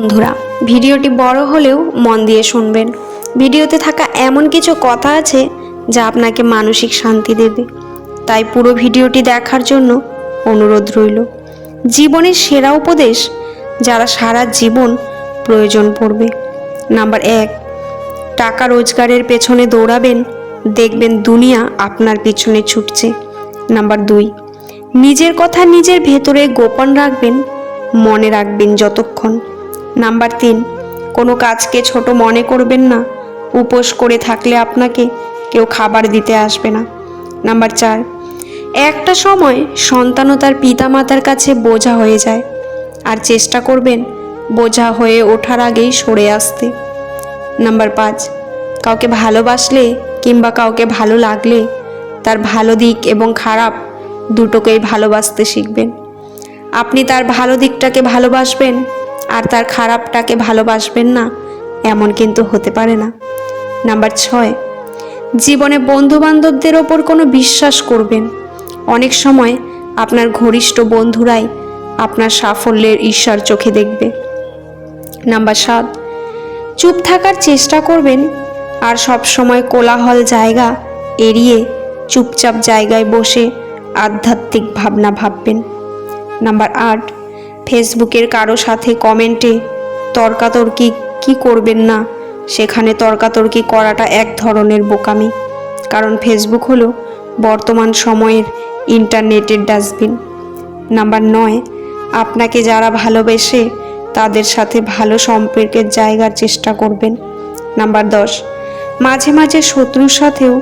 বন্ধুরা, ভিডিওটি বড় হলেও মন দিয়ে শুনবেন। ভিডিওতে থাকা এমন কিছু কথা আছে যা আপনাকে মানসিক শান্তি দেবে। তাই পুরো ভিডিওটি দেখার জন্য অনুরোধ রইল। জীবনের সেরা উপদেশ যারা সারা জীবন প্রয়োজন পড়বে। নাম্বার এক, টাকা রোজগারের পেছনে দৌড়াবেন, দেখবেন দুনিয়া আপনার পিছনে ছুটছে। নাম্বার দুই, নিজের কথা নিজের ভেতরে গোপন রাখবেন, মনে রাখবেন যতক্ষণ। নাম্বার তিন, কোনো কাজকে ছোট মনে করবেন না। উপোস করে থাকলে আপনাকে কেউ খাবার দিতে আসবে না। নাম্বার চার, একটা সময় সন্তানও তার পিতামাতার কাছে বোঝা হয়ে যায়। আর চেষ্টা করবেন বোঝা হয়ে ওঠার আগেই সরে আসতে। নাম্বার পাঁচ, কাউকে ভালোবাসলে কিংবা কাউকে ভালো লাগলে তার ভালো দিক এবং খারাপ দুটোকেই ভালোবাসতে শিখবেন। আপনি তার ভালো দিকটাকে ভালোবাসবেন আর তার খারাপটাকে ভালোবাসবেন না, এমন কিন্তু হতে পারে না। নাম্বার ছয়, জীবনে বন্ধু বান্ধবদের ওপর কোনো বিশ্বাস করবেন। অনেক সময় আপনার ঘনিষ্ঠ বন্ধুরাই আপনার সাফল্যের ঈশ্বর চোখে দেখবে। নাম্বার সাত, চুপ থাকার চেষ্টা করবেন আর সব সময় কোলাহল জায়গা এড়িয়ে চুপচাপ জায়গায় বসে আধ্যাত্মিক ভাবনা ভাববেন। নাম্বার আট ফেসবুকের কারও সাথে কমেন্টে, তর্কাতর্কি কি করবেন না? সেখানে তর্কাতর্কি করাটা এক ধরনের বোকামি। কারণ ফেসবুক হলো বর্তমান সময়ের ইন্টারনেটের ডাস্টবিন। নাম্বার নয়, আপনাকে যারা ভালোবেসে তাদের সাথে ভালো সম্পর্কের জায়গার চেষ্টা করবেন। নাম্বার দশ, মাঝে মাঝে শত্রুর সাথেও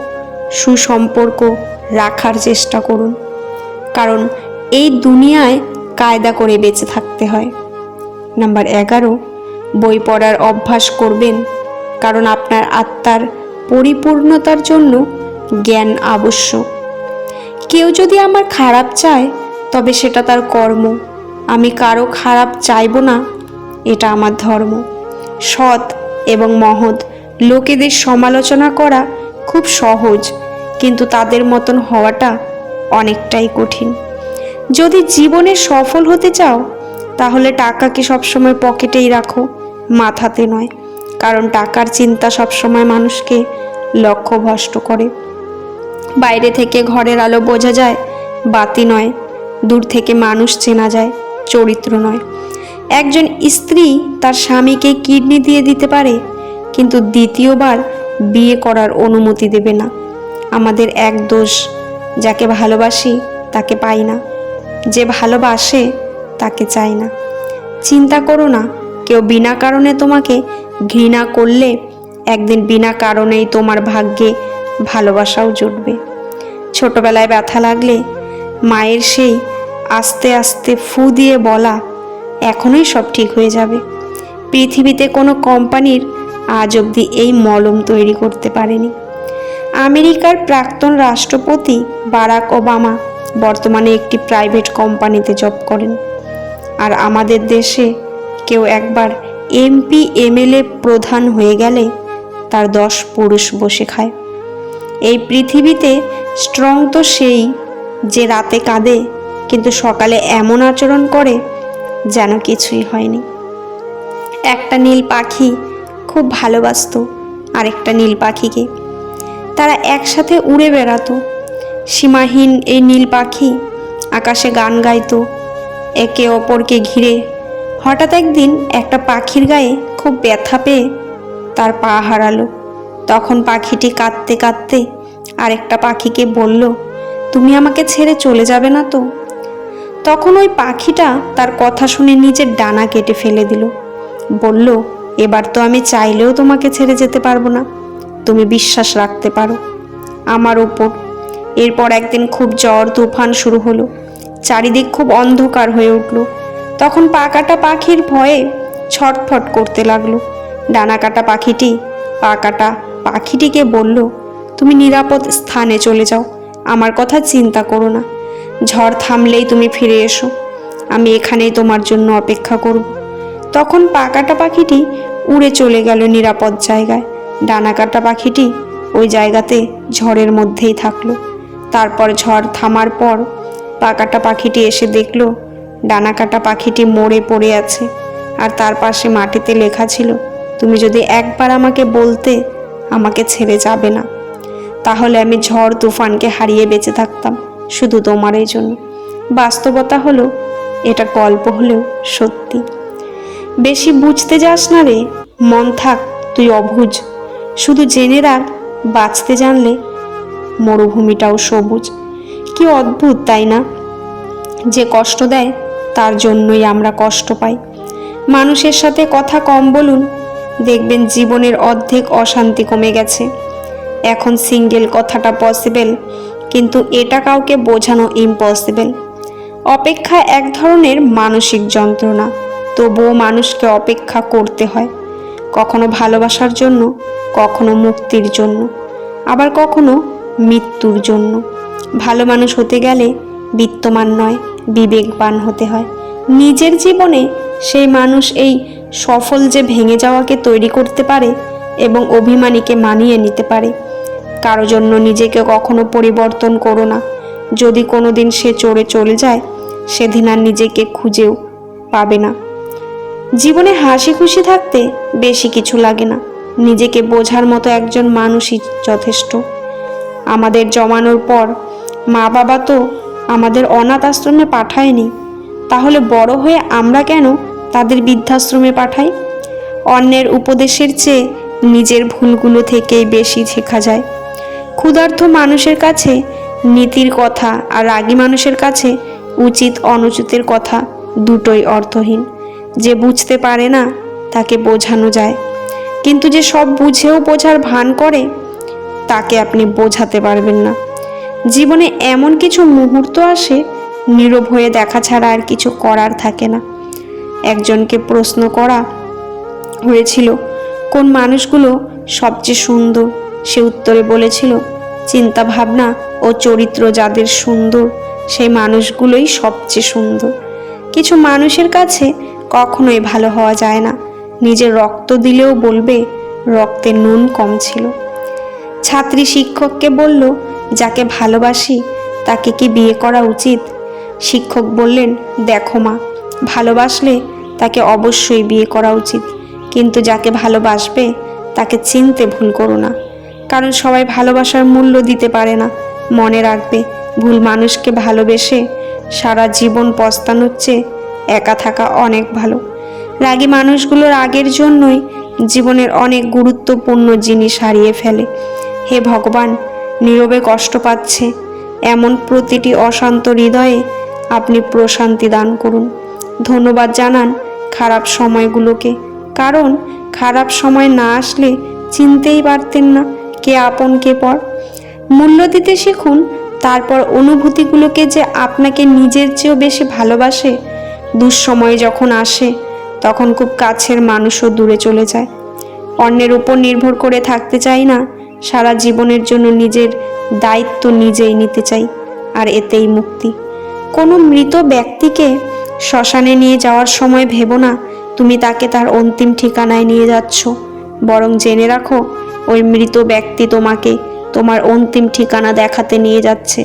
সুসম্পর্ক রাখার চেষ্টা করুন। কারণ এই দুনিয়ায় কায়দা করে বেঁচে থাকতে হয়। নাম্বার এগারো, বই পড়ার অভ্যাস করবেন, কারণ আপনার আত্মার পরিপূর্ণতার জন্য জ্ঞান আবশ্যক। কেউ যদি আমার খারাপ চায়, তবে সেটা তার কর্ম। আমি কারও খারাপ চাইব না, এটা আমার ধর্ম। সৎ এবং মহৎ লোকেদের সমালোচনা করা খুব সহজ, কিন্তু তাদের মতন হওয়াটা অনেকটাই কঠিন। যদি জীবনে সফল হতে চাও, তাহলে টাকাকে সবসময় পকেটেই রাখো, মাথাতে নয়, কারণ টাকার চিন্তা সবসময় মানুষকে লক্ষ্য লক্ষ্যভ্রষ্ট করে। বাইরে থেকে ঘরের আলো বোঝা যায়, বাতি নয়, দূর থেকে মানুষ চেনা যায়, চরিত্র নয়। একজন স্ত্রী তার স্বামীকে কিডনি দিয়ে দিতে পারে, কিন্তু দ্বিতীয়বার বিয়ে করার অনুমতি দেবে না। আমাদের এক দোষ, যাকে ভালোবাসি, তাকে পাই না। যে ভালোবাসে তাকে চাই না। চিন্তা করো না, কেউ বিনা কারণে তোমাকে ঘৃণা করলে একদিন বিনা কারণেই তোমার ভাগ্যে ভালোবাসাও জুটবে। ছোটবেলায় ব্যথা লাগলে মায়ের সেই আস্তে আস্তে ফু দিয়ে বলা এখনোই সব ঠিক হয়ে যাবে। পৃথিবীতে কোনো কোম্পানির আজ অবধি এই মলম তৈরি করতে পারেনি। আমেরিকার প্রাক্তন রাষ্ট্রপতি বারাক ওবামা বর্তমানে একটি প্রাইভেট কোম্পানিতে জব করেন। আর আমাদের দেশে কেউ একবার এমপি এমএলএ প্রধান হয়ে গেলে তার দশ পুরুষ বসে খায়। এই পৃথিবীতে স্ট্রং তো সেই যে রাতে কাঁদে, কিন্তু সকালে এমন আচরণ করে যেন কিছুই হয়নি। একটা নীল পাখি খুব ভালোবাসতো আরেকটা নীল পাখিকে। তারা একসাথে উড়ে বেড়াতো সীমাহীন এই নীল পাখি আকাশে গান গাইতো, একে অপরকে ঘিরে। হঠাৎ একদিন একটা পাখির গায়ে খুব ব্যথা পেয়ে তার পা হারালো। তখন পাখিটি কাঁদতে কাঁদতে আরেকটা পাখিকে বলল, তুমি আমাকে ছেড়ে চলে যাবে না তো? তখন ওই পাখিটা তার কথা শুনে নিজের ডানা কেটে ফেলে দিল। বলল, এবার তো আমি চাইলেও তোমাকে ছেড়ে যেতে পারব না। তুমি বিশ্বাস রাখতে পারো। আমার ওপর এরপর একদিন খুব জ্বর, তুফান শুরু হলো। চারিদিক খুব অন্ধকার হয়ে উঠল। তখন পাকাটা পাখির ভয়ে ছটফট করতে লাগল। ডানা কাটা পাখিটি পাকাটা পাখিটিকে বলল, তুমি নিরাপদ স্থানে চলে যাও। আমার কথা চিন্তা করো না। ঝড় থামলেই তুমি ফিরে এসো। আমি এখানেই তোমার জন্য অপেক্ষা করব। তখন পাকাটা পাখিটি উড়ে চলে গেল নিরাপদ জায়গায়। ডানা কাটা পাখিটি ওই জায়গাতে ঝড়ের মধ্যেই থাকল। তারপর ঝড় থামার পর পাকাটা পাখিটি এসে দেখল ডানা কাটা পাখিটি মরে পড়ে আছে। আর তার পাশে মাটিতে লেখা ছিল, তুমি যদি একবার আমাকে বলতে, আমাকে ছেড়ে যাবে না। তাহলে আমি ঝড় তুফানকে হারিয়ে বেঁচে থাকতাম, শুধু তোমার এই জন্য। বাস্তবতা হলো, এটা গল্প হলেও সত্যি। বেশি বুঝতে যাস না রে, মন থাক, তুই অভুজ শুধু জেনে রাখ, বাঁচতে জানলে মরুভূমিটাও সবুজ। কি অদ্ভুত, তাই না? যে কষ্ট দেয়, তার জন্যই আমরা কষ্ট পাই। মানুষের সাথে কথা কম বলুন, দেখবেন জীবনের অর্ধেক অশান্তি কমে গেছে। এখন সিঙ্গেল কথাটা পসিবল কিন্তু এটা কাউকে বোঝানো ইম্পসিবল অপেক্ষা এক ধরনের মানসিক যন্ত্রণা, তবুও মানুষকে অপেক্ষা করতে হয়, কখনো ভালোবাসার জন্য, কখনো মুক্তির জন্য। আবার কখনো মৃত্যুর জন্য। ভালো মানুষ হতে গেলে বিত্তমান নয়, বিবেকবান হতে হয়। নিজের জীবনে সেই মানুষ এই সফল যে ভেঙে যাওয়াকে তৈরি করতে পারে এবং অভিমানীকে মানিয়ে নিতে পারে, কারও জন্য নিজেকে কখনো পরিবর্তন করো না। যদি কোনো দিন সে চড়ে চলে যায়, সেদিন আর নিজেকে খুঁজেও পাবে না। জীবনে হাসি খুশি থাকতে বেশি কিছু লাগে না। নিজেকে বোঝার মতো একজন মানুষই যথেষ্ট। আমাদের জমানোর পর মা বাবা তো আমাদের অনাথ আশ্রমে পাঠায়নি, তাহলে বড় হয়ে আমরা কেন তাদের বৃদ্ধাশ্রমে পাঠাই? অন্যের উপদেশের চেয়ে নিজের ভুলগুলো থেকেই বেশি শেখা যায়। ক্ষুধার্ত মানুষের কাছে নীতির কথা আর রাগী মানুষের কাছে উচিত অনুচিতের কথা দুটোই অর্থহীন। যে বুঝতে পারে না, তাকে বোঝানো যায়। কিন্তু যে সব বুঝেও বোঝার ভান করে তাকে আপনি বোঝাতে পারবেন না। জীবনে এমন কিছু মুহূর্ত আসে, নীরব হয়ে দেখা ছাড়া আর কিছু করার থাকে না। একজনকে প্রশ্ন করা হয়েছিল, কোন মানুষগুলো সবচেয়ে সুন্দর? সে উত্তরে বলেছিল চিন্তা ভাবনা ও চরিত্র যাদের সুন্দর, সেই মানুষগুলোই সবচেয়ে সুন্দর। কিছু মানুষের কাছে কখনোই ভালো হওয়া যায় না। নিজের রক্ত দিলেও বলবে, রক্তে নুন কম ছিল। ছাত্রী শিক্ষককে বলল, যাকে ভালোবাসি, তাকে কি বিয়ে করা উচিত? শিক্ষক বললেন, দেখো মা, ভালোবাসলে তাকে অবশ্যই বিয়ে করা উচিত, কিন্তু যাকে ভালোবাসবে, তাকে চিনতে ভুল করো না। কারণ সবাই ভালোবাসার মূল্য দিতে পারে না, মনে রাখবে, ভুল মানুষকে ভালোবেসে সারা জীবন পস্তানোর চেয়ে একা থাকা অনেক ভালো। রাগী মানুষগুলোর আগের জন্যই জীবনের অনেক গুরুত্বপূর্ণ জিনিস হারিয়ে ফেলে। হে ভগবান, নীরবে কষ্ট পাচ্ছে। এমন প্রতিটি অশান্ত হৃদয়ে আপনি প্রশান্তি দান করুন। ধন্যবাদ জানান খারাপ সময়গুলোকে। কারণ খারাপ সময় না আসলে চিনতেই পারতেন না কে আপন কে পর। মূল্য দিতে শিখুন, তারপর অনুভূতিগুলোকে যে আপনাকে নিজের চেয়েও বেশি ভালোবাসে। দুঃসময় যখন আসে, তখন খুব কাছের মানুষও দূরে চলে যায়। অন্যের উপর নির্ভর করে থাকতে চাই না সারা জীবনের জন্য নিজের দায়িত্ব নিজেই নিতে চাই, আর এতেই মুক্তি। কোনো মৃত ব্যক্তিকে শ্মশানে নিয়ে যাওয়ার সময় ভেবো না, তুমি তাকে তার অন্তিম ঠিকানায় নিয়ে যাচ্ছ। বরং জেনে রাখো, ওই মৃত ব্যক্তি তোমাকে তোমার অন্তিম ঠিকানা দেখাতে নিয়ে যাচ্ছে।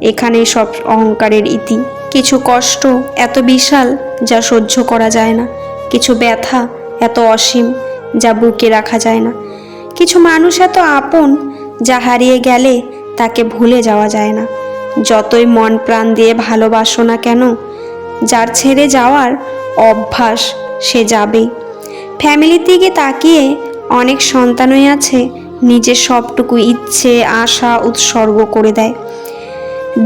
এখানেই সব অহংকারের ইতি। কিছু কষ্ট এত বিশাল যা সহ্য করা যায় না। কিছু ব্যথা এত অসীম যা বুকে রাখা যায় না। কিছু মানুষ এত আপন যা হারিয়ে গেলে তাকে ভুলে যাওয়া যায় না। যতই মন প্রাণ দিয়ে ভালোবাসো না কেন, যার ছেড়ে যাওয়ার অভ্যাস সে যাবেই। ফ্যামিলির দিকে তাকিয়ে অনেক সন্তানই আছে, নিজের সবটুকু ইচ্ছে, আশা উৎসর্গ করে দেয়।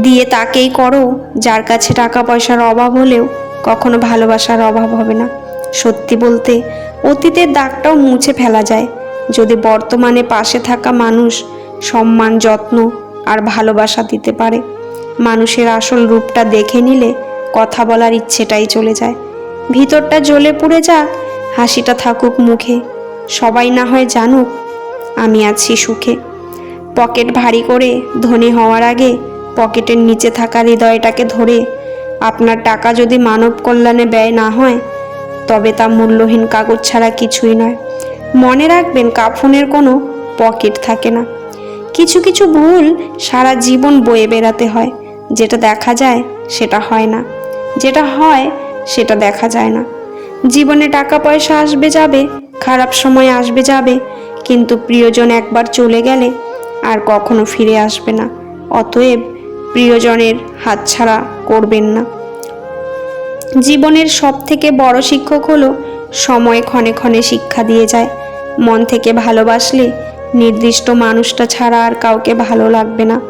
দিয়ে তাকেই করো, যার কাছে টাকা পয়সার অভাব হলেও কখনো ভালোবাসার অভাব হবে না। সত্যি বলতে, অতীতের দাগটাও মুছে ফেলা যায়। যদি বর্তমানে পাশে থাকা মানুষ সম্মান, যত্ন আর ভালোবাসা দিতে পারে, মানুষের আসল রূপটা দেখে নিলে কথা বলার ইচ্ছেটাই চলে যায়। ভিতরটা জ্বলে পুড়ে যাক, হাসিটা থাকুক মুখে, সবাই না হয় জানুক আমি আছি সুখে। পকেট ভারী করে ধনী হওয়ার আগে পকেটের নিচে থাকা হৃদয়টাকে ধরে আপনার টাকা যদি মানব কল্যাণে ব্যয় না হয়, তবে তা মূল্যহীন কাগজ ছাড়া কিছুই নয়। মনে রাখবেন কাফনের কোনো পকেট থাকে না। কিছু কিছু ভুল সারা জীবন বয়ে বেড়াতে হয়। যেটা দেখা যায়, সেটা হয় না। যেটা হয়, সেটা দেখা যায় না। জীবনে টাকা পয়সা আসবে যাবে, খারাপ সময় আসবে যাবে, কিন্তু প্রিয়জন একবার চলে গেলে আর কখনো ফিরে আসবে না। অতএব প্রিয়জনের হাতছাড়া করবেন না। জীবনের সব থেকে বড় শিক্ষক হলো সময় ক্ষণে ক্ষণে শিক্ষা দিয়ে যায়। মন থেকে ভালোবাসলে নির্দিষ্ট মানুষটা ছাড়া আর কাউকে ভালো লাগবে না।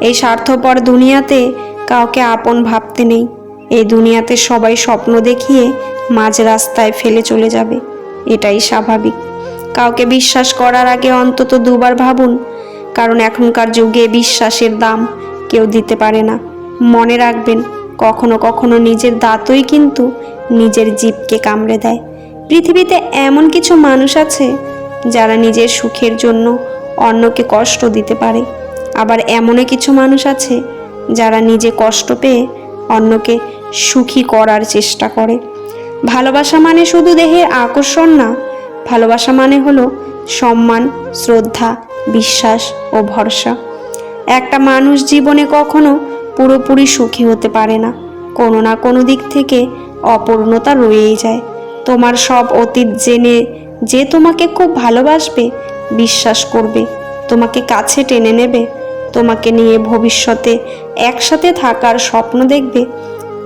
এই স্বার্থপর দুনিয়াতে কাউকে আপন ভাবতে নেই। এই দুনিয়াতে সবাই স্বপ্ন দেখিয়ে মাঝ রাস্তায় ফেলে চলে যাবে। এটাই স্বাভাবিক। কাউকে বিশ্বাস করার আগে অন্তত দুবার ভাবুন, কারণ এখনকার যুগে বিশ্বাসের দাম কেউ দিতে পারে না। মনে রাখবেন, কখনো কখনো নিজের দাঁতই কিন্তু নিজের জীবকে কামড়ে দেয়। পৃথিবীতে এমন কিছু মানুষ আছে যারা নিজের সুখের জন্য অন্যকে কষ্ট দিতে পারে। আবার এমনও কিছু মানুষ আছে যারা নিজে কষ্ট পেয়ে অন্যকে সুখী করার চেষ্টা করে। ভালোবাসা মানে শুধু দেহের আকর্ষণ না, ভালোবাসা মানে হলো সম্মান, শ্রদ্ধা, বিশ্বাস ও ভরসা। একটা মানুষ জীবনে কখনো পুরোপুরি সুখী হতে পারে না, কোনো না কোনো দিক থেকে অপূর্ণতা রয়েই যায়। তোমার সব অতীত জেনে যে তোমাকে খুব ভালোবাসবে, বিশ্বাস করবে, তোমাকে কাছে টেনে নেবে, তোমাকে নিয়ে ভবিষ্যতে একসাথে থাকার স্বপ্ন দেখবে,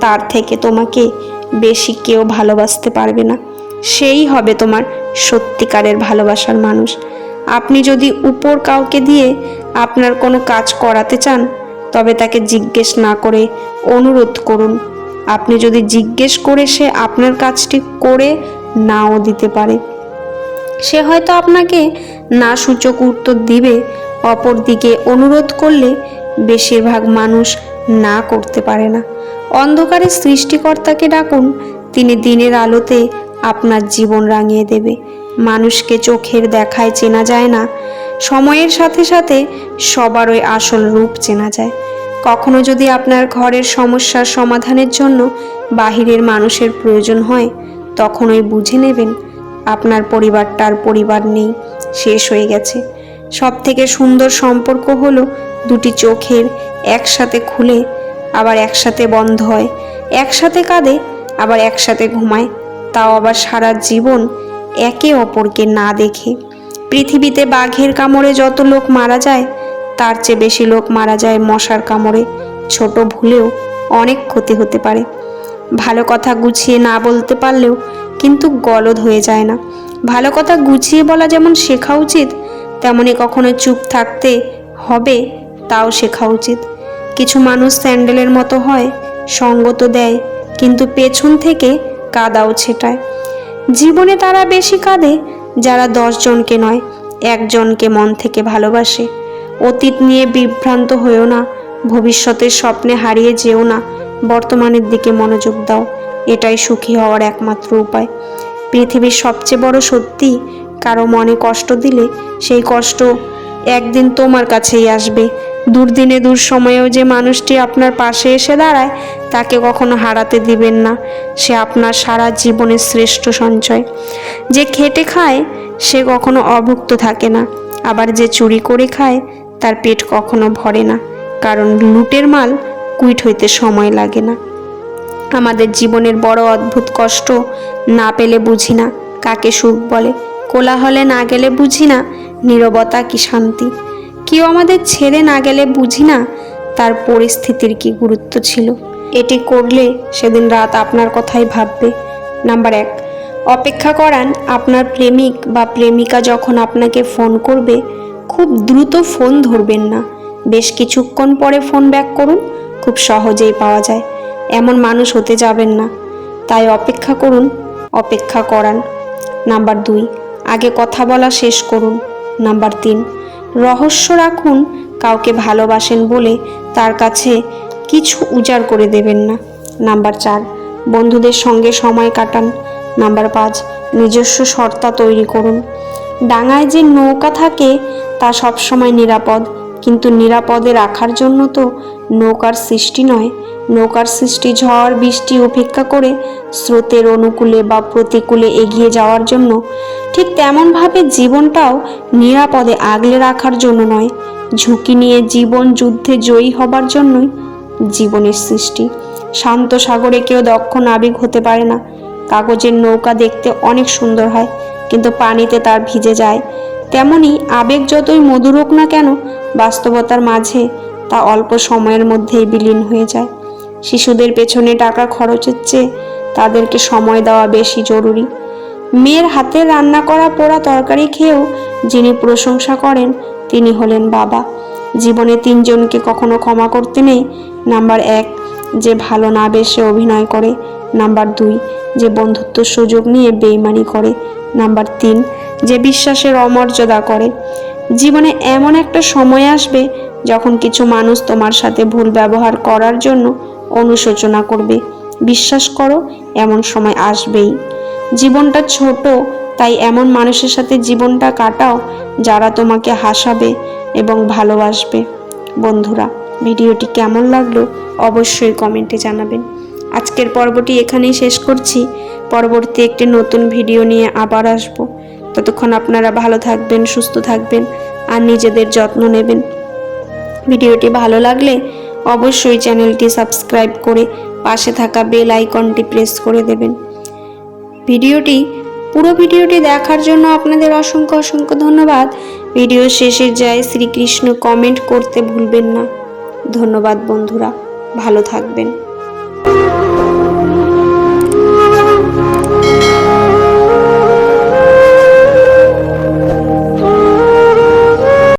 তার থেকে তোমাকে বেশি কেউ ভালোবাসতে পারবে না। সেই হবে তোমার সত্যিকারের ভালোবাসার মানুষ। আপনি যদি উপর কাউকে দিয়ে আপনার কোনো কাজ করাতে চান, তবে তাকে জিজ্ঞেস না করে অনুরোধ করুন। আপনি যদি জিজ্ঞেস করে সে আপনার কাজটি করে নাও দিতে পারে। সে হয়তো আপনাকে না সূচক উত্তর দিবে, অপরদিকে অনুরোধ করলে বেশিরভাগ মানুষ না করতে পারে না। অন্ধকারে সৃষ্টিকর্তাকে ডাকুন, তিনি দিনের আলোতে আপনার জীবন রাঙিয়ে দেবে। মানুষকে চোখের দেখায় চেনা যায় না, সময়ের সাথে সাথে সবারই আসল রূপ চেনা যায়। কখনো যদি আপনার ঘরের সমস্যার সমাধানের জন্য বাহিরের মানুষের প্রয়োজন হয়, তখনই বুঝে নেবেন আপনার পরিবারটার পরিবার নেই, শেষ হয়ে গেছে। সব থেকে সুন্দর সম্পর্ক হলো দুটি চোখের একসাথে খুলে আবার একসাথে বন্ধ হয়, একসাথে কাঁদে আবার একসাথে ঘুমায়, তাও আবার সারা জীবন একে অপরকে না দেখে। পৃথিবীতে বাঘের কামড়ে যত লোক মারা যায় তার চেয়ে বেশি লোক মারা যায় মশার কামড়ে। ছোট ভুলেও অনেক ক্ষতি হতে পারে। ভালো কথা গুছিয়ে না বলতে পারলেও কিন্তু গলদ হয়ে যায় না। ভালো কথা গুছিয়ে বলা যেমন শেখা উচিত, তেমনি কখনো চুপ থাকতে হবে তাও শেখা উচিত। কিছু মানুষ স্যান্ডেলের মতো হয়, সঙ্গ তো দেয়, কিন্তু পেছন থেকে কাদাও ছেটায়। জীবনে তারা বেশি কাঁদে যারা দশজনকে নয়, একজনকে মন থেকে ভালোবাসে। অতীত নিয়ে বিভ্রান্ত হয়েও না, ভবিষ্যতের স্বপ্নে হারিয়ে যেও না, বর্তমানের দিকে মনোযোগ দাও, এটাই সুখী হওয়ার একমাত্র উপায়। পৃথিবীর সবচেয়ে বড় সত্যি, কারও মনে কষ্ট দিলে সেই কষ্ট একদিন তোমার কাছেই আসবে। দুর্দিনে দূর সময়েও যে মানুষটি আপনার পাশে এসে দাঁড়ায়, তাকে কখনো হারাতে দিবেন না। সে আপনার সারা জীবনের শ্রেষ্ঠ সঞ্চয়। যে খেটে খায়, সে কখনো অভুক্ত থাকে না। আবার যে চুরি করে খায় তার পেট কখনো ভরে না, কারণ লুটের মাল কুইট হইতে সময় লাগে না। আমাদের জীবনের বড় অদ্ভুত কষ্ট না পেলে বুঝি না কাকে সুখ বলে। কোলাহলে না গেলে বুঝি না নীরবতা কি শান্তি। কেউ আমাদের ছেড়ে না গেলে বুঝি না তার পরিস্থিতির কি গুরুত্ব ছিল। এটি করলে সেদিন রাত আপনার কথাই ভাববে। নাম্বার এক, অপেক্ষা করান আপনার প্রেমিক বা প্রেমিকা যখন আপনাকে ফোন করবে খুব দ্রুত ফোন ধরবেন না। বেশ কিছুক্ষণ পরে ফোন ব্যাক করুন, খুব সহজেই পাওয়া যায়। এমন মানুষ হতে যাবেন না। তাই অপেক্ষা করুন, অপেক্ষা করান। নাম্বার দুই, আগে কথা বলা শেষ করুন। নাম্বার তিন, রহস্য রাখুন, কাউকে ভালোবাসেন বলে তার কাছে কিছু উজাড় করে দেবেন না। নাম্বার চার, বন্ধুদের সঙ্গে সময় কাটান। নাম্বার পাঁচ, নিজস্ব সর্তা তৈরি করুন। ডাঙায় যে নৌকা থাকে, তা সবসময় নিরাপদ। কিন্তু নিরাপদে রাখার জন্য তো নৌকার সৃষ্টি নয়। নৌকার সৃষ্টি ঝড়, বৃষ্টি উপেক্ষা করে স্রোতের অনুকূলে বা প্রতিকূলে এগিয়ে যাওয়ার জন্য ঠিক তেমনভাবে জীবনটাও নিরাপদে আগলে রাখার জন্য নয়। ঝুঁকি নিয়ে জীবন যুদ্ধে জয়ী হবার জন্যই জীবনের সৃষ্টি। শান্ত সাগরে কেউ দক্ষ নাবিক হতে পারে না। কাগজের নৌকা দেখতে অনেক সুন্দর হয়। কিন্তু পানিতে তার ভিজে যায়। তেমনি আবেগ যতই মধুর হোক না কেন, বাস্তবতার মাঝে তা অল্প সময়ের মধ্যেই বিলীন হয়ে যায়। শিশুদের পেছনে টাকা খরচের চেয়ে তাদেরকে সময় দেওয়া বেশি জরুরি। মেয়ের হাতে রান্না করা পোড়া তরকারি খেয়েও যিনি প্রশংসা করেন, তিনি হলেন বাবা। জীবনে তিনজনকে কখনো ক্ষমা করতে নেই। নাম্বার এক, যে ভালো না বেসে অভিনয় করে। নাম্বার দুই, যে বন্ধুত্ব সুযোগ নিয়ে বেইমানি করে। নাম্বার তিন, যে বিশ্বাসের অমর্যাদা করে। জীবনে এমন একটা সময় আসবে যখন কিছু মানুষ তোমার সাথে ভুল ব্যবহার করার জন্য অনুশোচনা করবে। বিশ্বাস করো, এমন সময় আসবেই। জীবনটা ছোট, তাই এমন মানুষের সাথে জীবনটা কাটাও যারা তোমাকে হাসাবে এবং ভালোবাসবে। বন্ধুরা, ভিডিওটি কেমন লাগল অবশ্যই কমেন্টে জানাবেন। আজকের পর্বটি এখানেই শেষ করছি। পরবর্তী একটি নতুন ভিডিও নিয়ে আবার আসব। ততক্ষণ আপনারা ভালো থাকবেন, সুস্থ থাকবেন আর নিজেদের যত্ন নেবেন। ভিডিওটি ভালো লাগলে অবশ্যই চ্যানেলটি সাবস্ক্রাইব করে পাশে থাকা বেল আইকনটি প্রেস করে দেবেন। ভিডিওটি, পুরো ভিডিওটি দেখার জন্য আপনাদের অসংখ্য অসংখ্য ধন্যবাদ। ভিডিও শেষে যায় শ্রীকৃষ্ণ কমেন্ট করতে ভুলবেন না। ধন্যবাদ বন্ধুরা, ভালো থাকবেন।